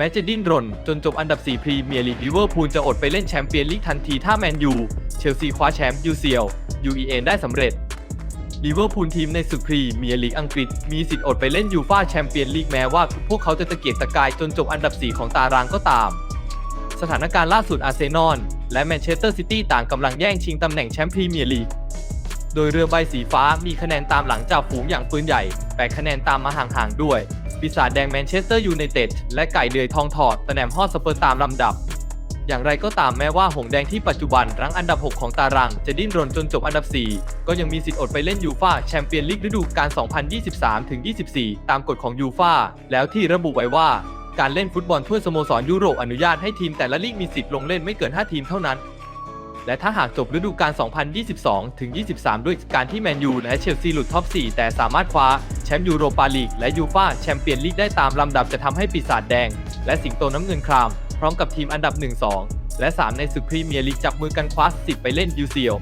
แม้จะดิ้นรน จนจบอันดับ 4 พรีเมียร์ลีกลิเวอร์พูลจะอดไปเล่นแชมเปี้ยนลีกทันทีถ้าแมนยู เชลซีคว้าแชมป์ UCL UEN ได้สำเร็จลิเวอร์พูลทีมในศึกพรีเมียร์ลีกอังกฤษ มีสิทธิ์อดไปเล่นยูฟ่าแชมเปี้ยนลีกแม้ว่า พวกเขาจะตะเกียกตะกายจนจบอันดับ 4 ของตารางก็ตาม สถานการณ์ล่าสุดอาร์เซนอลและแมนเชสเตอร์ซิตี้ต่างกำลังแย่งชิงตำแหน่งแชมป์พรีเมียร์ลีกโดยเรือใบสีฟ้ามีคะแนนตามหลังจากฝูงอย่างปืนใหญ่ 8 คะแนนตามมาห่างๆด้วย ปีศาจแดงแมนเชสเตอร์ยูไนเต็ดและไก่เดือยทองถอดตะแหนมฮอสเปอร์ตามลำดับ อย่างไรก็ตามแม้ว่าหงส์แดงที่ปัจจุบันรั้งอันดับ 6 ของตาราง จะดิ้นรนจนจบอันดับ 4 ก็ยังมีสิทธิ์อดไปเล่นยูฟาแชมเปี้ยนลีกฤดูกาล 2023-24 ตามกฎของยูฟาแล้วที่ระบุไว้ว่าการเล่นฟุตบอลถ้วยสโมสรยุโรปอนุญาตให้ทีมแต่ละลีกมีสิทธิ์ลงเล่นไม่เกิน 5 ทีมเท่านั้น และถ้าหากจบฤดูกาล 2022-23 ด้วยการที่แมนยูและเชลซีหลุดท็อป 4 แต่สามารถคว้า ชมป์ยูโรปาลีกและยูฟาแชมเปี้ยนลีกได้ตามลำดับจะทำให้ปีศาจแดง และสิงโตน้ำเงินคราม พร้อมกับทีมอันดับ 1-2 และ 3 ในศึกพรีเมียร์ลีกจับมือกันคว้าสิบไปเล่นยูเซียล